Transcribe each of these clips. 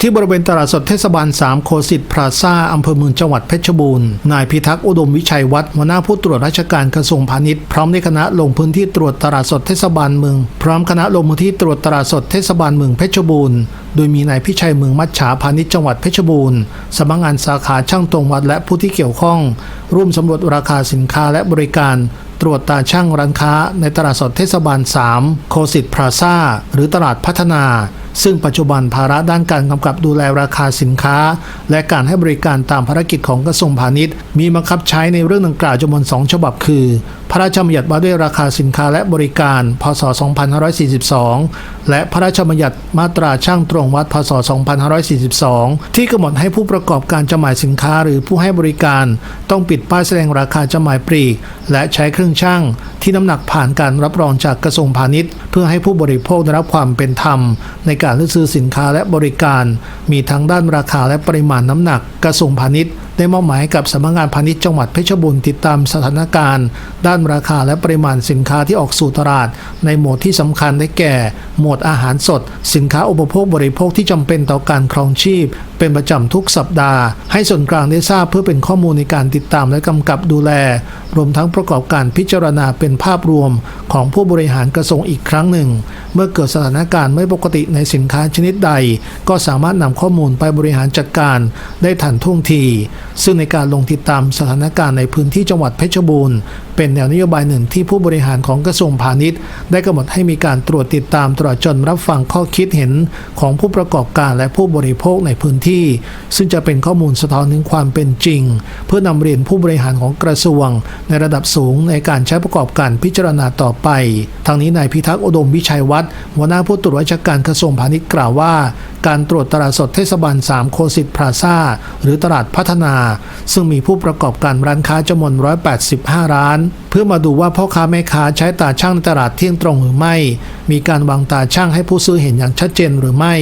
ที่บริเวณตลาดสดเทศบาล 3 โคสิตพลาซ่าอำเภอเมืองจังหวัดเพชรบูรณ์นายพิทักษ์อุดมวิชัยวัฒน์หัวหน้าผู้ตรวจราชการกระทรวงพาณิชย์พร้อมในคณะลงพื้นที่ตรวจตลาดสดเทศบาลเมือง พร้อมคณะลงพื้นที่ตรวจตลาดสดเทศบาลเมืองเพชรบูรณ์โดยมีนายพิชัยเมืองมัจฉาพาณิชย์จังหวัดเพชรบูรณ์สำนักงานสาขาช่างตรงวัดและผู้ที่เกี่ยวข้อง ร่วมสำรวจราคาสินค้าและบริการตรวจตาช่างร้านค้าในตลาดสดเทศบาล 3 โคสิตพลาซ่าหรือตลาดพัฒนา ซึ่งปัจจุบันภาระด้านการกำกับดูแลราคาสินค้า และการให้บริการตามภารกิจของกระทรวงพาณิชย์ มีบังคับใช้ในเรื่องดังกล่าวจำนวน2ฉบับคือ พระราชบัญญัติว่าด้วยราคาสินค้าและบริการ พศ 2542 และพระราชบัญญัติมาตราช่างตรงวัด พศ 2542 ที่กำหนดให้ผู้ประกอบการจำหน่ายสินค้าหรือผู้ให้บริการ ต้องปิดป้ายแสดงราคาจำหน่ายปลีก และใช้เครื่องช่างที่น้ำหนักผ่านการรับรองจากกระทรวงพาณิชย์ เพื่อให้ผู้บริโภคได้รับความเป็นธรรมในการเลือกซื้อสินค้าและบริการ มีทั้งด้านราคาและปริมาณน้ำหนัก กระทรวงพาณิชย์ได้มอบหมายกับสำนักงานพาณิชย์จังหวัดเพชรบูรณ์ติดตามสถานการณ์ ด้านราคาและปริมาณสินค้าที่ออกสู่ตลาด ในหมวดที่สำคัญได้แก่ หมวดอาหารสด สินค้าอุปโภคบริโภคที่จำเป็นต่อการครองชีพ เป็นประจำทุกสัปดาห์ ให้ส่วนกลางได้ทราบเพื่อเป็นข้อมูลในการติดตามและกำกับดูแล รวมทั้งประกอบการพิจารณาเป็นภาพรวมของผู้บริหารกระทรวงอีกครั้งหนึ่ง เมื่อเกิดสถานการณ์ไม่ปกติในสินค้าชนิดใด ก็สามารถนำข้อมูลไปบริหารจัดการได้ทันท่วงที ซึ่งในการลงติดตามสถานการณ์ในพื้นที่จังหวัดเพชรบูรณ์ เป็นแนวนโยบายหนึ่งที่ผู้บริหารของกระทรวงพาณิชย์ ได้กำหนดให้มีการตรวจติดตามตลอดจนรับฟังข้อคิดเห็นของผู้ประกอบการและผู้บริโภคในพื้นที่ ซึ่งจะเป็นข้อมูลสะท้อนถึงความเป็นจริง เพื่อนำเรียนผู้บริหารของกระทรวง ในระดับสูงในการใช้ประกอบการพิจารณาต่อไป ทางนี้นายพิทักษ์อุดมวิชัยวัฒน์หัวหน้าผู้ตรวจราชการกระทรวงพาณิชย์กล่าวว่า การตรวจตลาดสดเทศบาล 3 โคสิตพลาซ่าหรือตลาดพัฒนา ซึ่งมีผู้ประกอบการร้านค้าจำนวน 185 ร้านเพื่อมาดูว่าพ่อค้าแม่ค้าใช้ตาช่างในตลาดเที่ยงตรงหรือไม่ มีการวางตาช่างให้ผู้ซื้อเห็นอย่างชัดเจนหรือไม่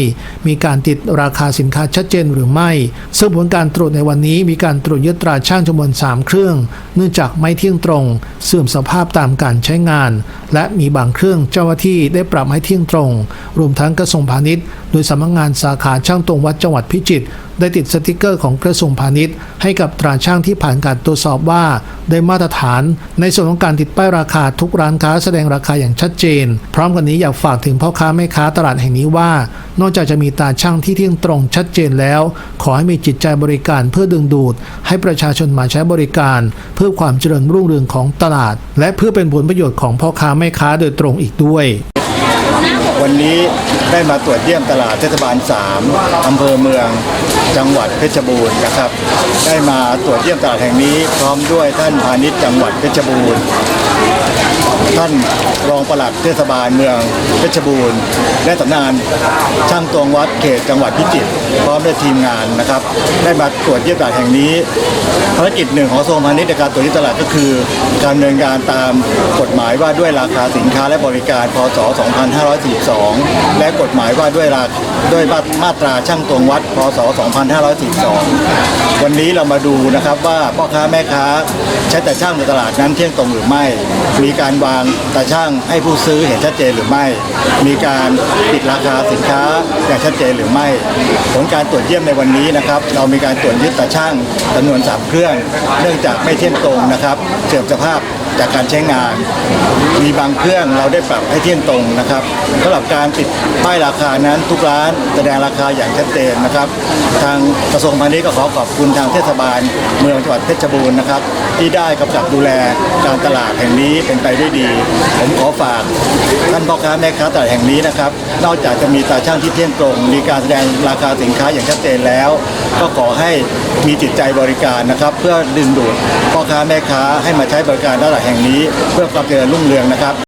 มีการติดราคาสินค้าชัดเจนหรือไม่ ซึ่งผลการตรวจในวันนี้มีการตรวจยึดตราช่างจำนวน 3 เครื่อง เนื่องจากไม่เที่ยงตรง เสื่อมสภาพตามการใช้งาน และมีบางเครื่องเจ้าหน้าที่ได้ปรับให้เที่ยงตรง รวมทั้งกระทรวงพาณิชย์ โดยสำนักงานสาขาช่างตรงวัดจังหวัดพิจิตร ได้ติดสติกเกอร์ของกระทรวงพาณิชย์ ให้กับตราช่างที่ผ่านการตรวจสอบว่า ได้มาตรฐาน ในส่วนของการติดป้ายราคาทุกร้านค้าแสดงราคาอย่างชัดเจน พร้อมกันนี้อยากฝากถึงพ่อค้าแม่ค้าตลาดแห่งนี้ว่า นอกจากจะมีตาช่างที่เที่ยงตรงชัดเจนแล้ว ขอให้มีจิตใจบริการเพื่อดึงดูด ให้ประชาชนมาใช้บริการ เพื่อความเจริญรุ่งเรืองของตลาด และเพื่อเป็นผลประโยชน์ของพ่อค้าแม่ค้าโดยตรงอีกด้วย วันนี้ได้มาตรวจเยี่ยมตลาดเทศบาล 3 อำเภอเมือง จังหวัดเพชรบูรณ์นะครับ ได้มาตรวจเยี่ยมตลาดแห่งนี้พร้อมด้วยท่านพาณิชย์จังหวัดเพชรบูรณ์ ท่านรองปลัดเทศบาลเมืองเพชรบูรณ์ และสำนานช่างตวงวัดเขตจังหวัดพิจิตรพร้อมด้วยทีมงานนะครับ ได้มาตรวจเยี่ยมตลาดแห่งนี้ภารกิจหนึ่งของกระทรวงพาณิชย์ในการตรวจเยี่ยมตลาดก็คือ การดำเนินการตามกฎหมายว่าด้วยราคาสินค้าและบริการพศ 2542 และกฎหมายว่าด้วยราด้วยมาตราช่างตวงวัดพศ 2542 วันนี้เรามาดูนะครับว่าพ่อค้าแม่ค้าใช้แต่ช่างในตลาดนั้นเที่ยงตรงหรือไม่ มีการวางตาช่างให้ผู้ซื้อเห็นชัดเจนหรือไม่ มีการปิดราคาสินค้าอย่างชัดเจนหรือไม่ ผลการตรวจเยี่ยมในวันนี้นะครับ เรามีการตรวจยึดตาช่างจำนวนสามเครื่อง เนื่องจากไม่เที่ยงตรงนะครับเสื่อมสภาพ จากการใช้งาน มีบางเครื่องเราได้ปรับให้เที่ยงตรงนะครับสำหรับการติดป้ายราคานั้นทุกร้านแสดงราคาอย่างชัดเจนนะครับ ทางกระทรวงพาณิชย์ก็ขอขอบคุณทางเทศบาล เมืองจังหวัดเพชรบูรณ์นะครับ ที่ได้กำกับดูแลการตลาดแห่งนี้เป็นไปได้ดี ผมขอฝากท่านพ่อค้าแม่ค้าตลาดแห่งนี้นะครับ นอกจากจะมีตาช่างที่เที่ยงตรง มีการแสดงราคาสินค้าอย่างชัดเจนแล้ว ก็ขอให้มีจิตใจบริการนะครับ เพื่อดึงดูดพ่อค้าแม่ค้าให้มาใช้บริการตลาดแห่งนี้เพื่อความเจริญรุ่งเรืองนะครับ